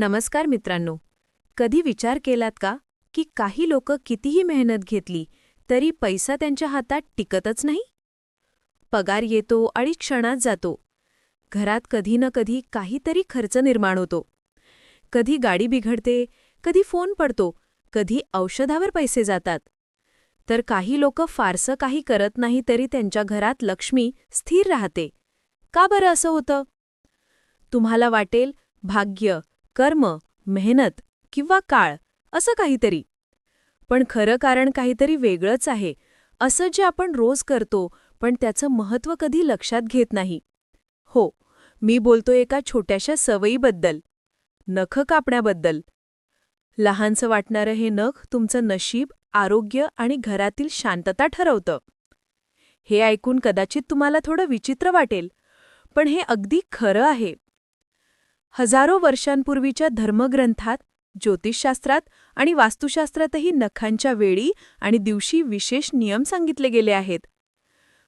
नमस्कार मित्रांनो. कधी विचार केलात का की काही लोक कितीही मेहनत घेतली तरी पैसा त्यांच्या हातात टिकतच नाही? पगार येतो आणि क्षणात जातो. घरात कधी न कधी काहीतरी खर्च निर्माण होतो. कधी गाडी बिघडते कधी फोन पडतो कधी औषधावर पैसे जातात. तर काही लोक फारसं काही करत नाही तरी त्यांच्या घरात लक्ष्मी स्थिर राहते. का बरं असं होतं? तुम्हाला वाटेल भाग्य. कर्म मेहनत किंवा काळ असं काहीतरी. पण खरं कारण काहीतरी वेगळंच आहे. असं जे आपण रोज करतो पण त्याचं महत्त्व कधी लक्षात घेत नाही. हो मी बोलतो एका छोट्याशा सवयीबद्दल. नख कापण्याबद्दल. लहानसं वाटणारं हे नख तुमचं नशीब आरोग्य आणि घरातील शांतता ठरवतं. हे ऐकून कदाचित तुम्हाला थोडं विचित्र वाटेल पण हे अगदी खरं आहे. हजारो वर्षांपूर्वीच्या धर्मग्रंथात ज्योतिषशास्त्रात आणि वास्तुशास्त्रातही नखांच्या वेळी आणि दिवशी विशेष नियम सांगितले गेले आहेत.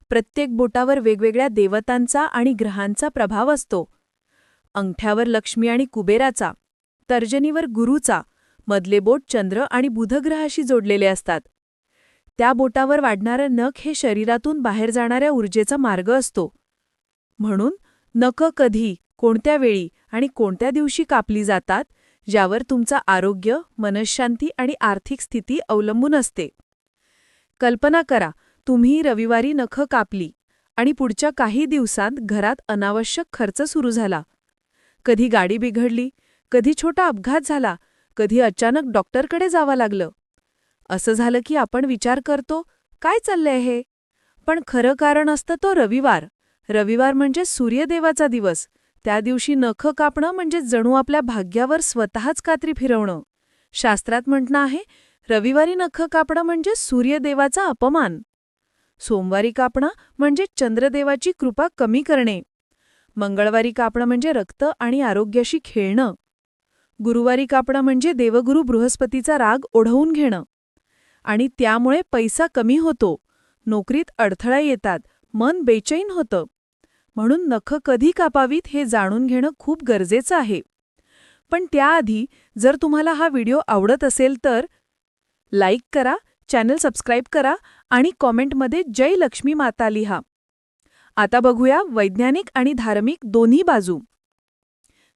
प्रत्येक बोटावर वेगवेगळ्या देवतांचा आणि ग्रहांचा प्रभाव असतो. अंगठ्यावर लक्ष्मी आणि कुबेराचा तर्जनीवर गुरुचा मधले बोट चंद्र आणि बुधग्रहाशी जोडलेले असतात. त्या बोटावर वाढणारं नख हे शरीरातून बाहेर जाणाऱ्या ऊर्जेचा मार्ग असतो. म्हणून नख कधी कोणत्या वेळी आणि कोणत्या दिवशी कापली जातात ज्यावर तुमचा आरोग्य मनशांती आणि आर्थिक स्थिती अवलंबून असते. कल्पना करा तुम्ही रविवारी नख कापली आणि पुढच्या काही दिवसांत घरात अनावश्यक खर्च सुरू झाला. कधी गाडी बिघडली कधी छोटा अपघात झाला कधी अचानक डॉक्टरकडे जावं लागलं. असं झालं की आपण विचार करतो काय चाललंय हे? पण खरं कारण असतं तो रविवार. रविवार म्हणजे सूर्यदेवाचा दिवस. त्या दिवशी नख कापणं म्हणजे जणू आपल्या भाग्यावर स्वतःच कात्री फिरवणं. शास्त्रात म्हटणं आहे रविवारी नख कापणं म्हणजे सूर्यदेवाचा अपमान. सोमवारी कापणं म्हणजे चंद्रदेवाची कृपा कमी करणे. मंगळवारी कापणं म्हणजे रक्त आणि आरोग्याशी खेळणं. गुरुवारी कापणं म्हणजे देवगुरु बृहस्पतीचा राग ओढवून घेणं. आणि त्यामुळे पैसा कमी होतो. नोकरीत अडथळा येतात. मन बेचैन होतं. म्हणून नखं कधी कापावीत हे जाणून घेणं खूप गरजेचं आहे. पण त्याआधी जर तुम्हाला हा व्हिडिओ आवडत असेल तर लाईक करा चॅनल सबस्क्राईब करा आणि कॉमेंटमध्ये जय लक्ष्मी माता लिहा. आता बघूया वैज्ञानिक आणि धार्मिक दोन्ही बाजू.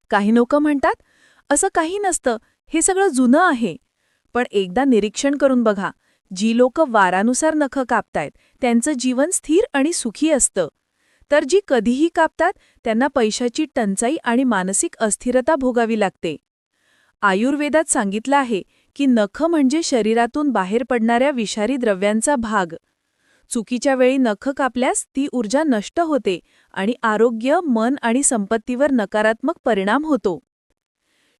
काही लोक म्हणतात असं काही नसतं हे सगळं जुनं आहे. पण एकदा निरीक्षण करून बघा जी लोक वारानुसार नखं कापतायत त्यांचं जीवन स्थिर आणि सुखी असतं. तर जी कधीही कापतात त्यांना पैशाची टंचाई आणि मानसिक अस्थिरता भोगावी लागते. आयुर्वेदात सांगितलं आहे की नख म्हणजे शरीरातून बाहेर पडणाऱ्या विषारी द्रव्यांचा भाग. चुकीच्या वेळी नख कापल्यास ती ऊर्जा नष्ट होते आणि आरोग्य मन आणि संपत्तीवर नकारात्मक परिणाम होतो.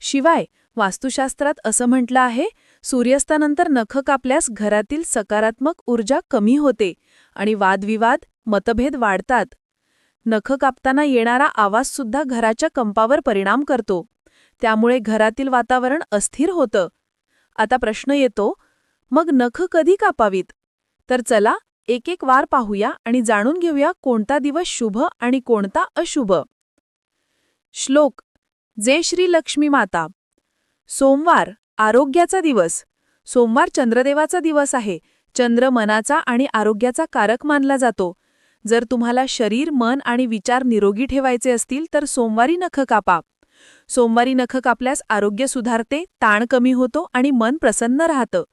शिवाय वास्तुशास्त्रात असं म्हटलं आहे सूर्यास्तानंतर नख कापल्यास घरातील सकारात्मक ऊर्जा कमी होते आणि वादविवाद मतभेद वाढतात. नख कापताना येणारा आवाजसुद्धा घराच्या कंपावर परिणाम करतो. त्यामुळे घरातील वातावरण अस्थिर होतं. आता प्रश्न येतो मग नख कधी कापावीत? तर चला एक एक वार पाहूया आणि जाणून घेऊया कोणता दिवस शुभ आणि कोणता अशुभ. श्लोक जे श्री लक्ष्मी माता. सोमवार आरोग्याचा दिवस. सोमवार चंद्रदेवाचा दिवस आहे. चंद्र मनाचा आणि आरोग्याचा कारक मानला जातो. जर तुम्हाला शरीर मन आणि विचार निरोगी ठेवायचे असतील तर सोमवारी नख कापा. सोमवारी नख कापल्यास आरोग्य सुधारते ताण कमी होतो आणि मन प्रसन्न राहतं.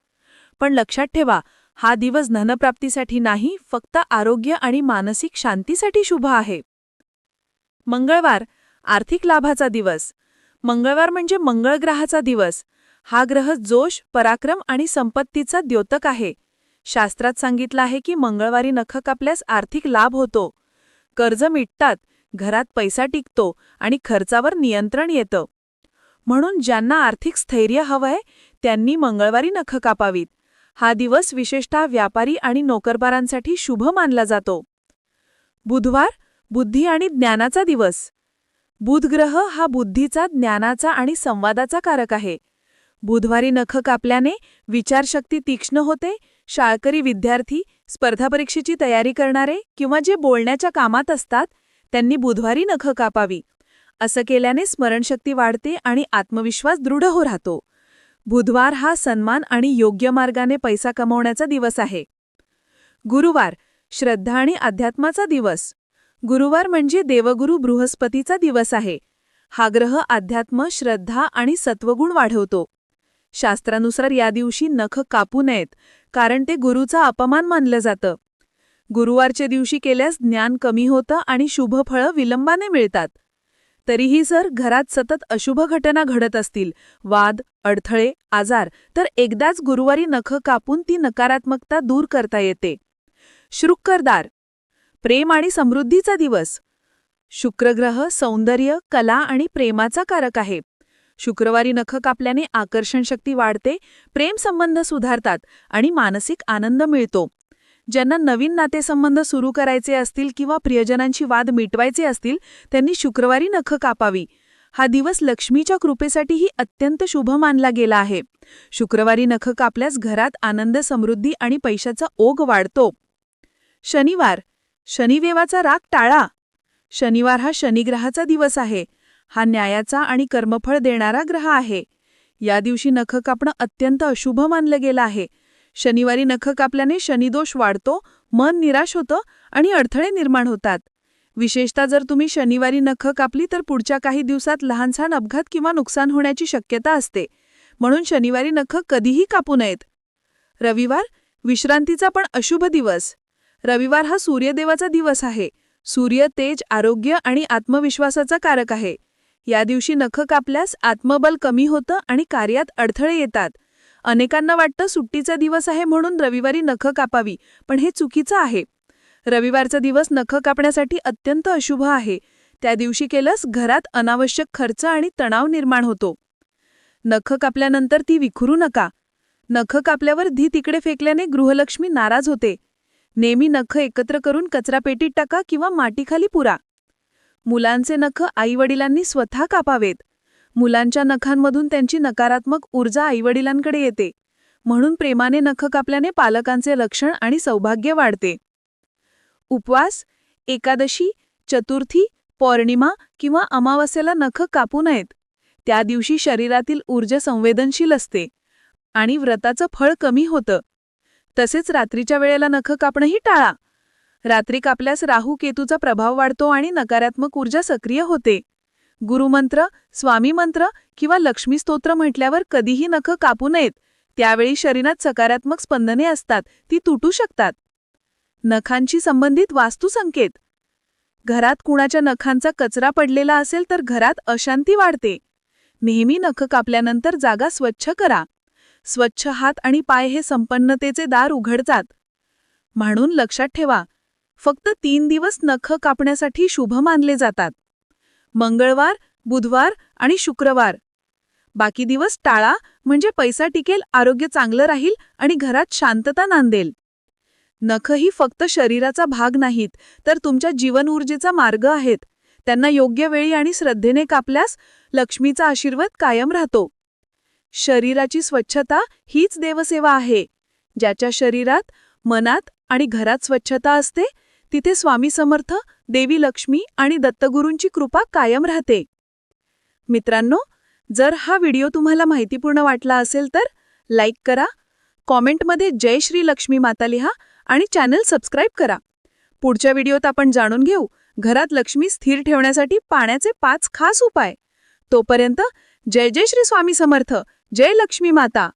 पण लक्षात ठेवा हा दिवस धनप्राप्तीसाठी नाही फक्त आरोग्य आणि मानसिक शांतीसाठी शुभ आहे. मंगळवार आर्थिक लाभाचा दिवस. मंगळवार म्हणजे मंगळ ग्रहाचा दिवस. हा ग्रह जोश पराक्रम आणि संपत्तीचा द्योतक आहे. शास्त्रात सांगितलं आहे की मंगळवारी नख कापल्यास आर्थिक लाभ होतो. कर्ज मिटतात घरात पैसा टिकतो आणि खर्चावर नियंत्रण येतं. म्हणून ज्यांना आर्थिक स्थैर्य हवंय त्यांनी मंगळवारी नख कापावीत. हा दिवस विशेषतः व्यापारी आणि नोकरबारांसाठी शुभ मानला जातो. बुधवार बुद्धी आणि ज्ञानाचा दिवस. बुधग्रह हा बुद्धीचा ज्ञानाचा आणि संवादाचा कारक आहे. बुधवारी नख कापल्याने विचारशक्ती तीक्ष्ण होते. शाळकरी विद्यार्थी स्पर्धा परीक्षेची तयारी करणारे किंवा जे बोलण्याच्या कामात असतात त्यांनी बुधवारी नख कापावी. असं केल्याने स्मरणशक्ती वाढते आणि आत्मविश्वास दृढ हो राहतो. बुधवार हा सन्मान आणि योग्य मार्गाने पैसा कमवण्याचा दिवस आहे. गुरुवार श्रद्धा आणि अध्यात्माचा दिवस. गुरुवार म्हणजे देवगुरु बृहस्पतीचा दिवस आहे. हा ग्रह अध्यात्म श्रद्धा आणि सत्वगुण वाढवतो. शास्त्रानुसार या दिवशी नख कापू नयेत कारण ते गुरुचा अपमान मानलं जातं. गुरुवारच्या दिवशी केल्यास ज्ञान कमी होतं आणि शुभ फळं विलंबाने मिळतात. तरीही सर घरात सतत अशुभ घटना घडत असतील वाद अडथळे आजार तर एकदाच गुरुवारी नख कापून ती नकारात्मकता दूर करता येते. शुक्रदार प्रेम आणि समृद्धीचा दिवस. शुक्रग्रह सौंदर्य कला आणि प्रेमाचा कारक आहे. शुक्रवारी नख कापल्याने आकर्षण शक्ती वाढते प्रेमसंबंध सुधारतात आणि मानसिक आनंद मिळतो. ज्यांना नवीन नातेसंबंध सुरू करायचे असतील किंवा प्रियजनांशी वाद मिटवायचे असतील त्यांनी शुक्रवारी नख कापावी. हा दिवस लक्ष्मीच्या कृपेसाठीही अत्यंत शुभ मानला गेला आहे. शुक्रवारी नख कापल्यास घरात आनंद समृद्धी आणि पैशाचा ओघ वाढतो. शनिवार शनिदेवाचा राग टाळा. शनिवार हा शनिग्रहाचा दिवस आहे. हा न्यायाचा आणि कर्मफळ देणारा ग्रह आहे. या दिवशी नख कापणं अत्यंत अशुभ मानलं गेलं आहे. शनिवारी नख कापल्याने शनिदोष वाढतो मन निराश होतं आणि अडथळे निर्माण होतात. विशेषतः जर तुम्ही शनिवारी नख कापली तर पुढच्या काही दिवसात लहानसहान अपघात किंवा नुकसान होण्याची शक्यता असते. म्हणून शनिवारी नख कधीही कापू नयेत. रविवार विश्रांतीचा पण अशुभ दिवस. रविवार हा सूर्यदेवाचा दिवस आहे. सूर्य तेज आरोग्य आणि आत्मविश्वासाचा कारक आहे. या दिवशी नख कापल्यास आत्मबल कमी होतं आणि कार्यात अडथळे येतात. अनेकांना वाटतं सुट्टीचा दिवस आहे म्हणून रविवारी नख कापावी पण हे चुकीचं आहे. रविवारचा दिवस नख कापण्यासाठी अत्यंत अशुभ आहे. त्या दिवशी केलंस घरात अनावश्यक खर्च आणि तणाव निर्माण होतो. नख कापल्यानंतर ती विखुरू नका. नख कापल्यावर धी तिकडे फेकल्याने गृहलक्ष्मी नाराज होते. नेहमी नख एकत्र करून कचरापेटीत टाका किंवा माटीखाली पुरा. मुलांचे नख आईवडिलांनी स्वतः कापावेत. मुलांच्या नखांमधून त्यांची नकारात्मक ऊर्जा आईवडिलांकडे येते. म्हणून प्रेमाने नख कापल्याने पालकांचे लक्षण आणि सौभाग्य वाढते. उपवास एकादशी चतुर्थी पौर्णिमा किंवा अमावस्येला नख कापू नयेत. त्या दिवशी शरीरातील ऊर्जा संवेदनशील असते आणि व्रताचं फळ कमी होतं. तसेच रात्रीच्या वेळेला नख कापणंही टाळा. रात्री कापल्यास राहू केतूचा प्रभाव वाढतो आणि नकारात्मक ऊर्जा सक्रिय होते. गुरुमंत्र स्वामीमंत्र किंवा लक्ष्मी स्तोत्र म्हटल्यावर कधीही नख कापू नयेत. त्यावेळी शरीरात सकारात्मक स्पंदने असतात ती तुटू शकतात. नखांशी संबंधित वास्तुसंकेत. घरात कुणाच्या नखांचा कचरा पडलेला असेल तर घरात अशांती वाढते. नेहमी नख कापल्यानंतर जागा स्वच्छ करा. स्वच्छ हात आणि पाय हे संपन्नतेचे दार उघडतात. म्हणून लक्षात ठेवा फक्त तीन दिवस नख कापण्यासाठी शुभ मानले जातात. मंगळवार बुधवार आणि शुक्रवार. बाकी दिवस टाळा म्हणजे पैसा टिकेल आरोग्य चांगलं राहील आणि घरात शांतता नांदेल. नख ही फक्त शरीराचा भाग नाहीत तर तुमच्या जीवन ऊर्जेचा मार्ग आहेत. त्यांना योग्य वेळी आणि श्रद्धेने कापल्यास लक्ष्मीचा आशीर्वाद कायम राहतो. शरीराची स्वच्छता हीच देवसेवा आहे. ज्याच्या शरीरात मनात आणि घरात स्वच्छता असते तिथे स्वामी समर्थ देवी लक्ष्मी आणि दत्तगुरूंची कृपा कायम राहते. मित्रांनो जर हा व्हिडिओ तुम्हाला माहितीपूर्ण वाटला असेल तर लाईक करा कॉमेंटमध्ये जय श्री लक्ष्मी माता लिहा आणि चॅनल सबस्क्राईब करा. पुढच्या व्हिडिओत आपण जाणून घेऊ घरात लक्ष्मी स्थिर ठेवण्यासाठी पाण्याचे पाच खास उपाय. तोपर्यंत जय जय श्री स्वामी समर्थ जय लक्ष्मी माता.